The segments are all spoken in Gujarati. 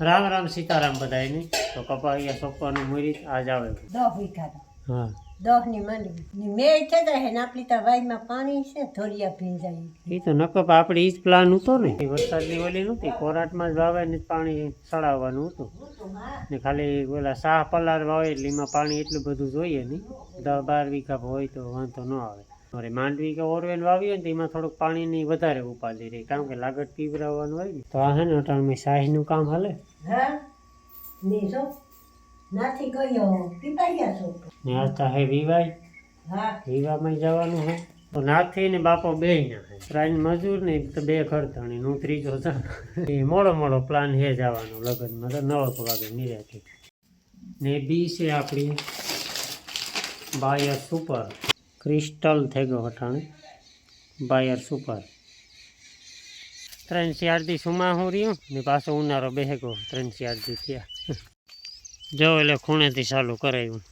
રામ રામ સીતારામ બધાયને. તો કપાળિયા સોંપવાનું મૂરી આજ આવે. દહ વીઘા હા. દહની માંડવી મેં છે તો હે આપણી ત્યાં વાઈમાં પાણી છે ધોરિયા ભીંજાઈ એ તો નકપ આપણે ઈ જ પ્લાન હતો ને. વરસાદની ઓલી નહોતી કોરાટમાં જ વાવે ને પાણી સડાવવાનું હતું. ને ખાલી ઓલા શાહ પલાર વાવે એટલે એમાં પાણી એટલું બધું જોઈએ નહીં. દસ બાર વીઘા હોય તો વાંધો ન આવે. અરે માંડવી કે ઓરવેલ વાવી હોય ને એમાં થોડુંક પાણીની વધારે ઉપાધિ રહી. કારણ કે લાગત પીવરાવવાનું હોય ને. તો આ હે ને અટાણમાં શાહીનું કામ હાલે. હા? ને નાથી ગયો. પીપાયા આ તો હે વિવાય. હા. જવાનું હે. તો નાથી ને બાપો બે ના હે. ત્રણ મજૂર ને તો બે ખરતાણી હું ત્રીજો એ મોડો મોડો પ્લાન હે જવાનો લગ્નમાં. તો નવ વાગે નિરાથી ને બી છે આપણી બાયર સુપર. ક્રિસ્ટલ થઈ ગયો હટાણે બાયર સુપર. ત્રણ ચાર દી સુમા હું રહ્યું, ને પાછો ઉનાળો બેહે ગયો ત્રણ ચાર દી થયા. જો એટલે ખૂણેથી ચાલુ કરાયું.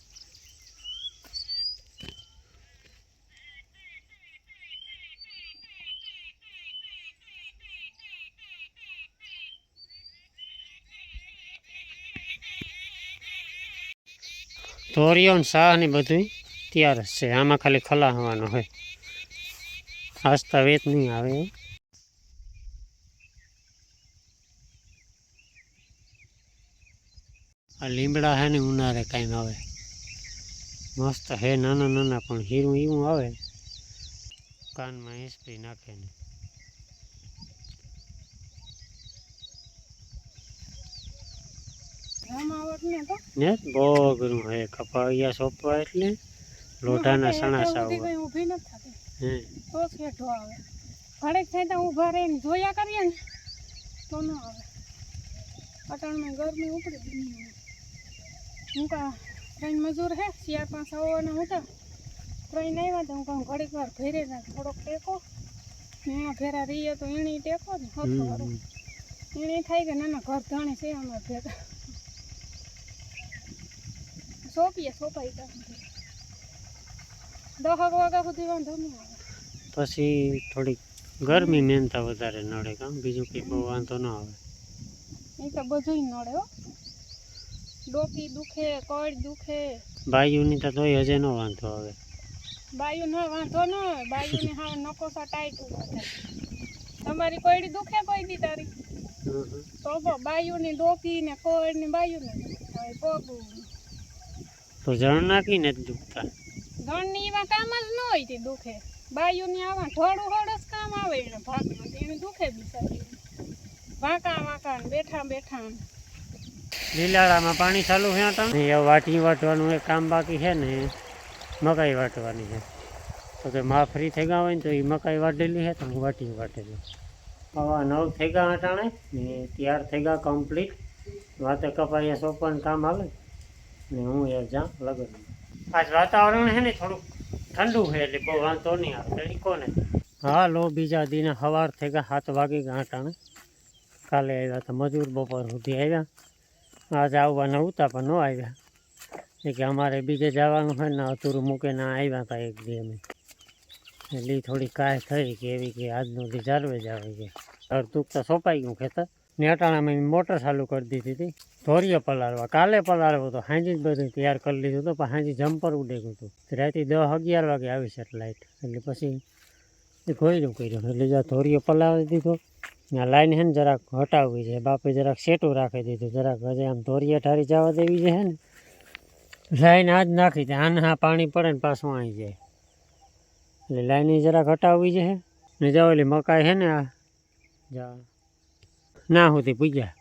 ધોરીઓ શાહ ને બધું તૈયાર હશે આમાં ખાલી ખલાવવાનો હોય. આસ્તા વેત નહીં આવે. આ લીમડા હે ને ઉનાળે કાંઈ આવે. મસ્ત હે નાના નાના પણ હીરું એવું આવે. કાનમાં હિસ્પી નાખે ને. ને બહુ અઘરું હે સોંપવા એટલે લોઢાના સણા સાવ ઊભી નથી થતી. હે. તો જ આવે. ઘડીક થાય તો ઊભા રહીને જોયા કરીએ ને તો ન આવે. અટાણમાં ગરમી ઉપડી હું કા ત્રણ મજૂર હે ચાર પાંચ આવવાના હતા ત્રણ આવ્યા તો હું કહું ઘડીક વાર ઘેરે ના થોડોક ટેકો. એમાં ભેરા રહીએ તો એણે ટેકો ને હતો. થાય કે ના ના ઘર ધણી છે અમારે ભેગા સોંપીએ સોંપાઈ દહક વાગ્યા સુધી વાંધો નહીં આવે. પછી થોડીક ગરમી મહેનતા વધારે નડે કામ બીજું કંઈ બહુ વાંધો ન આવે. એ તો બધું નડે હો. ડોકી દુખે કળ દુખે. બાયુની તો તોય હજે નો વાંધો આવે. બાયુ નો વાંધો ન હોય બાયુની હા નકોસા ટાઈટ ઊભા થાય. તમારી કોયડી દુખે કોઈ દી તારી? તો બ- બાયુની ડોકી ને કોળ ને બાયુ ને પગ. તો જણ નાખી ને દુખતા. ગણની એવા કામ જ ન હોય તે દુખે. બાયુની આવા થોડું હળસ કામ આવે એને ભાગ નથી એને દુખે બિચારી વાંકા વાંકા બેઠા બેઠા ને. લીલાળામાં પાણી ચાલુ છે અટાણ ને? એ વાટી વાટવાનું એક કામ બાકી છે ને, મકાઈ વાટવાની છે. તો કે માં ફ્રી થઈ ગયા હોય ને તો એ મકાઈ વાટેલી છે, તો હું વાટી વાટેલી. હવા નવ થઈ ગયા અટાણે ને તૈયાર થઈ ગયા કમ્પ્લીટ. વાતે કપાયા સોંપવાનું કામ હાલે. ને હું એ જ્યાં લગન. આજ વાતાવરણ છે ને થોડુંક ઠંડુ છે એટલે બહુ વાંધો નહીં આવે. તરીકો ને હા લો બીજા દિને સવાર થઈ ગયા, સાત વાગી ગયા અટાણે. કાલે આવ્યા તો મજૂર બપોર સુધી આવ્યા. આજે આવવાના ઉતા પણ ન આવ્યા. એ કે અમારે બીજે જવાનું હોય ને અધૂરું મૂકીને આવ્યા હતા એક દી અમે. એટલે થોડી કાય થઈ કે એવી કે આજનો દી જાળવે જ આવે કે અડધું તો સોંપાઈ ગયું ખેતર. ને અટાણામાં મોટર ચાલુ કરી દીધી હતી. ધોરીએ પલાળવા. કાલે પલાળવો તો હાંજી જ બધું તૈયાર કરી લીધું હતું, પણ હાંજી જમ્પર ઉડે ગયું હતું. રાતે દસ અગિયાર વાગે આવી છે લાઇટ એટલે પછી એ ખોઈલું કર્યું. એટલે જ્યાં ધોરીએ પલાળી દીધો. આ લાઈન છે ને જરાક હટાવવી છે. બાપે જરાક સેટું રાખી દીધું. જરાક હજે આમ ધોરિયા ઠારી જવા દેવી છે ને. લાઈન આજ નાખી દે આને હા પાણી પડે ને પાછું આવી જાય. એટલે લાઈન જરાક હટાવવી છે ને જાઓ એટલે મકાઈ છે ને આ. જા ના સુધી પૂજ્યા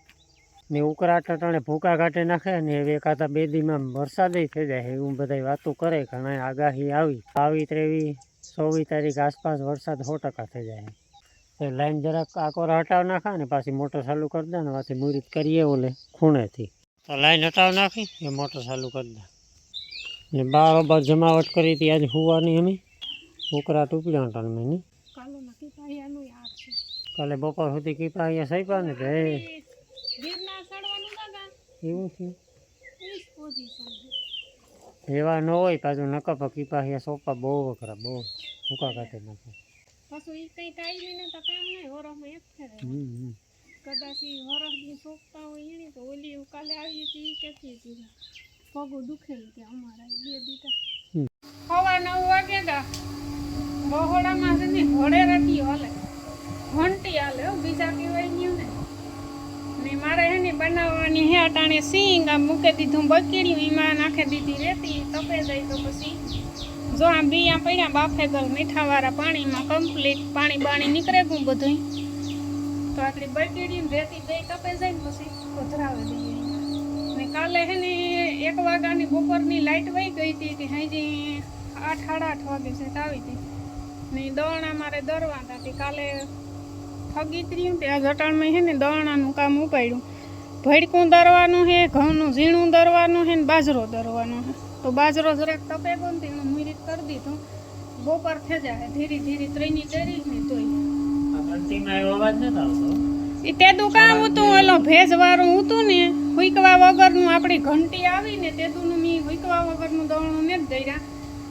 ને ઉકળાટ અટાણે ભૂકા કાઢે નાખે ને હવે કાતા બે દીમાં વરસાદે થઈ જાય એવું બધા વાતો કરે. ઘણા આગાહી આવી. આવી ત્રેવી ચોવીસ તારીખ આસપાસ વરસાદ સો ટકા થઈ જાય એ લાઈન જરાક આકોર હટાવ નાખા ને પાછી મોટર ચાલુ કરી દે ને પાછી મુરીત કરીએ ઓલે ખૂણેથી. તો લાઈન હટાવ નાખી એ મોટર ચાલુ કરી દે. ને બારોબાર જમાવટ કરી હતી આજે હુવાની અમે ઉકરા ટૂપડ્યા હતા અમે નહીં કાલો બપોર સુધી કીપા અહીંયા સાઈપા ને તો એવું છે? એવા ન હોય પાછું નકપ કીપા અહીંયા સોપા બહુ વખરા બહુ. ભૂકા કાઢે નાખે પાછું ઈ કઈ ટાઈમ ને તો કામ નહીં વરોમાં એક ફેરે. કદાચ એ વરસની સોંપતા હોય એની તો ઓલી કાલે આવી હતી ઈ કહેતી હતી પગો દુખે કે અમારા બે હમ. સવા નવ વાગે ગા બહોળામાં છે ને ઘોડે રટી હાલે. ઘંટી હાલે બીજા કહેવાય ગયું ને. ને મારે હે ને બનાવવાની હે અટાણે સિંગ આમ મૂકી દીધું બકીડ્યું એમાં નાખી દીધી રેતી તપે જાય તો પછી જો આ બિયા પડ્યા બાફે ગલ મીઠાવાળા પાણીમાં કમ્પ્લીટ પાણી બાણી નીકળે ગયું બધું તો આટલી બકીડી ને રેતી દઈ તપે જાય ને પછી પધરાવી દઈએ. ને કાલે હે ને એક વાગ્યાની બપોરની લાઈટ વહી ગઈ હતી કે હજી આઠ સાડા આઠ વાગે છે આવી હતી. ને દવણા મારે દરવાતા હતી કાલે ઠગી ત્રીયું તે આ જટાણમાં હે ને દવણાનું કામ ઉપાડ્યું. ભડકું દરવાનું છે ઘઉંનું ઝીણું દરવાનું છે ને બાજરો દરવાનો છે. તો બાજરો જરાક તપે ગયો ને એનું મિરિટ કરી દીધું. બપોર થઈ જાય ધીરે ધીરે ત્રણની ડરી ને તોય. એ તે દુકાન હતું ઓલો ભેજ વાળું હતું ને હુઈકવા વગરનું આપણી ઘંટી આવી ને તેદુનું મી હુઈકવા વગરનું દવણું ને જ દઈરા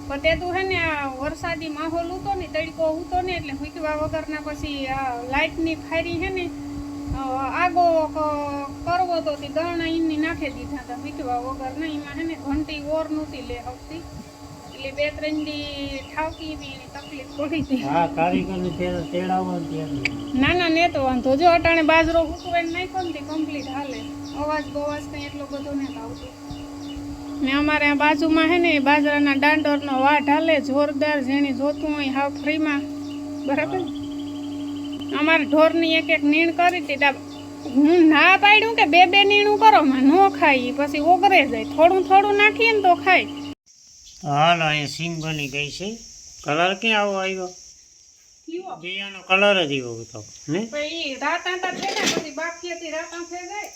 પણ તેદું હે ને આ વરસાદી માહોલ હતો ને તડકો હતો ને એટલે હુઈકવા વગરના પછી આ લાઇટની ફાયરી હે ને આગો કરવો તો તે દવણા ઈની નાખી દીધા હતા હુઈકવા વગર ને એમાં હે ને ઘંટી ઓર નહોતી લે આવતી એટલે બે ત્રણ દી ઠાવકી બી એની તકલીફ પડી હતી હા કારીગરને તેડાવો ના ના ને તો વાંધો. જો અટાણે બાજરો હુકવાઈને નાખ્યો ને તે કમ્પ્લીટ હાલે. અવાજ બવાજ કંઈ એટલો બધો ને આવતો. ને અમારે આ બાજુમાં હે ને બાજરાના દાંડોરનો વાઢ હાલે જોરદાર જેણી જોતું હોય હાવ ફ્રીમાં. બરાબર? અમારે ઢોરની એક એક નીણ કરી હતી હું ના પાડ્યું કે બે બે નીણું કરો માં ન ખાઈ પછી ઓગરે જાય. થોડું થોડું નાખીએ ને તો ખાય. હાલ અહીંયા સિંગ બની ગઈ છે. કલર ક્યાં આવો આવ્યો? બિયાનો કલર જ એવો હતો ને? રાતા થઈ જાય પછી બાકી રાતા થઈ જાય.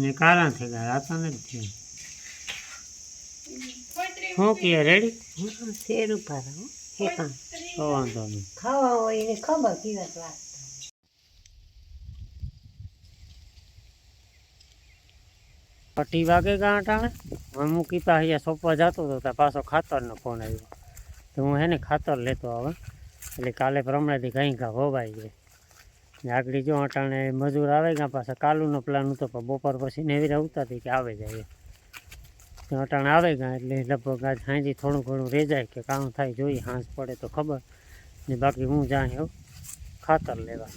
ને કારા થઈ ગયા રાતા નથી થયું. હું કહે રેડી શેર હો હેકા તો વાંધો નહીં ખાવા હોય એને ખબર દિવસ વાત વાગે ગયા અટાણે હું મૂકી પા અહીંયા સોંપવા જતો હતો ત્યાં પાછો ખાતરનો ફોન આવ્યો તો હું એને ખાતર લેતો આવે એટલે કાલે પ્રમાણેથી કંઈ કાં હોવાઈ જાય આગળ જો અટાણે મજૂર આવે ગયા પાછા કાલુનો પ્લાન હતો પણ બપોર પછી ને એવી રીતે ઉતારતી કે આવે જાય અટાણે આવે ગયા એટલે લગભગ આજ સાંજે થોડું ઘણું રહી જાય કે કામ થાય, જોઈએ હાંસ પડે તો ખબર. ને બાકી હું જાય ખાતર લેવા.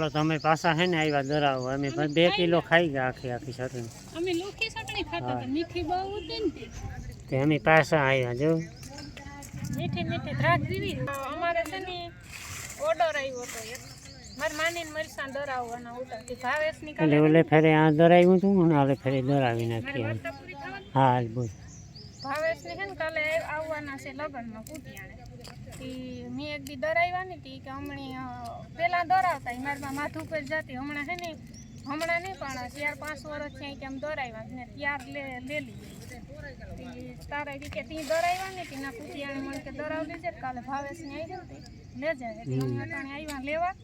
હાલો તમે પાછા હે ને આવ્યા દરાવો અમે બે કિલો ખાઈ ગયા આખી આખી શરીર. અમે લોખી ચટણી ખાતા હતા. મીઠી બહુ હતી ને તે. અમે પાછા આવ્યા જો. મીઠી મીઠી દ્રાક્ષ દીવી અમારે છે ને ઓર્ડર આવ્યો હતો એક. મારી માનીને મરસાં દરાવવાના ઉતરતી ભાવેશની એટલે કાલે ઓલે ફેરે આ દરાવ્યું હતું ને હાલે ફેરે દરાવી થવાની હા બોલ. ભાવેશની છે ને કાલે આવવાના છે લગ્નમાં કુટિયાણે દી દરાવ્યા ને કે હમણાં પહેલાં પેલા દરાવતા ઈ મારી માથું પર જતી. હમણાં છે ને હમણાં નહીં પણ ચાર પાંચ વર્ષ થયા કે આમ ડરાવ્યા ને ત્યાર લે લેલી. તારે કે તી દરાવ્યા ને તીના કુટિયાણે મને કે દરાવ લેજે કાલે ભાવેશની આવી હતી લેજે એટલે હું અટાણે આવ્યા લેવા.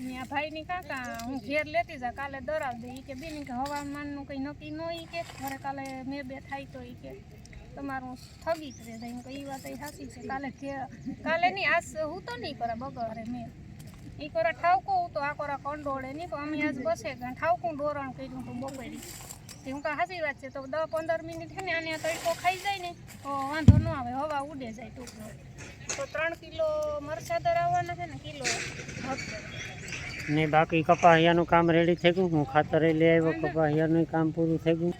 ને ભાઈની કાકા હું ઘેર લેતી જા કાલે દરાવ દે. એ કે બેન કે હવામાનનું કંઈ નક્કી ન ઈ કે. ઘરે કાલે મેં બે થાય તો એ કે. તમારું ઠગી રહે એમ કે એ વાત એ સાચી છે. કાલે કાલે નહીં, આજ હું તો નહીં કરે બગડે મેં. એ કરે ઠાવકો હું તો, આ કરે કંડોળે નહીં, પણ અમે આજ બસે ઠાવકું ડોરણ કર્યું તો બપોરી. હું કાં સાચી વાત છે? તો દસ પંદર મિનિટ છે ને, આને તડકો ખાઈ જાય ને, તો વાંધો ન આવે, હવા ઉડે જાય ટૂંકમાં. તો ત્રણ કિલો મરચાદર દરાવવાના છે ને, કિલો ને બાકી કપાહિયાનું કામ રેડી થઈ ગયું? હું ખાતરે લઈ આવ્યો, કપાહિયાનું કામ પૂરું થઈ ગયું.